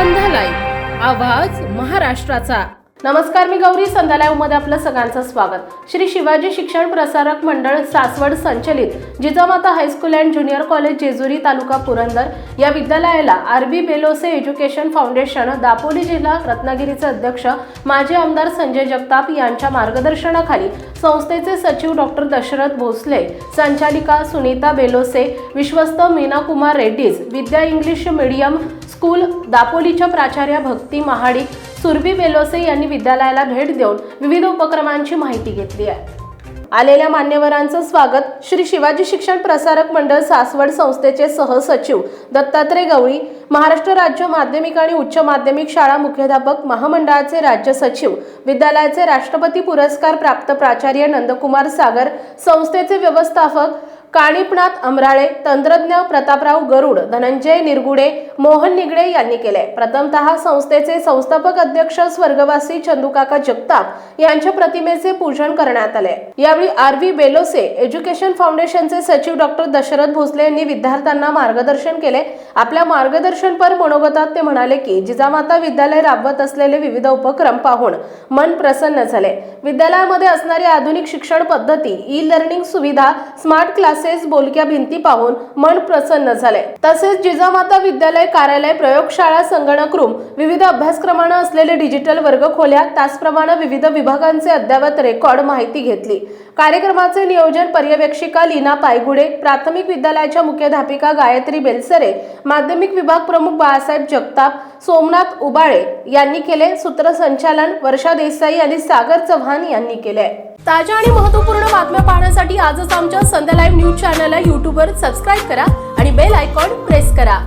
आवाज महाराष्ट्राचा. नमस्कार मी गौरी संध्या आपलं सगळ्यांचं स्वागत. श्री शिवाजी शिक्षण प्रसारक मंडळ सासवड संचलित Jijamata high school and junior college Jejuri तालुका पुरंदर या विद्यालयाला RB Belose education foundation Dapoli जिल्हा रत्नागिरीचे अध्यक्ष माजी आमदार संजय जगताप यांच्या मार्गदर्शनाखाली संस्थेचे सचिव डॉक्टर दशरथ भोसले संचालिका सुनीता बेलोसे विश्वस्त Meena Kumar Reddy's Vidya English medium school दापोलीच्या प्राचार्या भक्ती महाडिक सुरभी बेलोसे यांनी विद्यालयाला भेट देऊन विविध उपक्रमांची माहिती घेतली आहे. आलेल्या मान्यवरांचं स्वागत श्री शिवाजी शिक्षण प्रसारक मंडळ सासवड संस्थेचे सहसचिव दत्तात्रय गवळी महाराष्ट्र राज्य माध्यमिक आणि उच्च माध्यमिक शाळा मुख्याध्यापक महामंडळाचे राज्य सचिव विद्यालयाचे राष्ट्रपती पुरस्कार प्राप्त प्राचार्य नंदकुमार सागर संस्थेचे व्यवस्थापक काणिपनाथ अमराळे तंत्रज्ञ प्रतापराव गरुड धनंजय निरगुडे मोहन निगडे यांनी केले. प्रथमतः संस्थेचे संस्थापक अध्यक्ष स्वर्गवासी चंदुकाका जगताप यांच्या प्रतिमेचे पूजन करण्यात आले. यावेळी आर व्ही बेलोसे एज्युकेशन फाउंडेशनचे सचिव डॉक्टर दशरथ भोसले यांनी विद्यार्थ्यांना मार्गदर्शन केले. आपल्या मार्गदर्शनपर मनोगतात ते म्हणाले की जिजामाता विद्यालय राबवत असलेले विविध उपक्रम पाहून मन प्रसन्न झाले. विद्यालयामध्ये असणारी आधुनिक शिक्षण पद्धती ई लर्निंग सुविधा स्मार्ट क्लासेस बोलक्या भिंती पाहून मन प्रसन्न झाले. तसेच जिजामाता विद्यालय कार्यालय प्रयोगशाळा संगणक रूम विविध अभ्यासक्रमानं असलेले डिजिटल वर्ग खोल्या त्याचप्रमाणे विविध विभागांचे अद्ययावत रेकॉर्ड माहिती घेतली. कार्यक्रमाचे नियोजन पर्यवेक्षिका लीना पायगुडे प्राथमिक विद्यालयाच्या मुख्याध्यापिका गायत्री बेलसरे माध्यमिक विभाग प्रमुख बाळासाहेब जगताप सोमनाथ उबाळे यांनी केले सूत्रसंचालन. वर्षा देसाई आणि सागर चव्हाण यांनी केले. ताज्या आणि महत्त्वपूर्ण बातम्या पाहण्यासाठी आजच आमच्या संध्या लाईव्ह न्यूज चॅनलला यूट्यूबवर सबस्क्राईब करा आणि बेल आयकॉन प्रेस करा.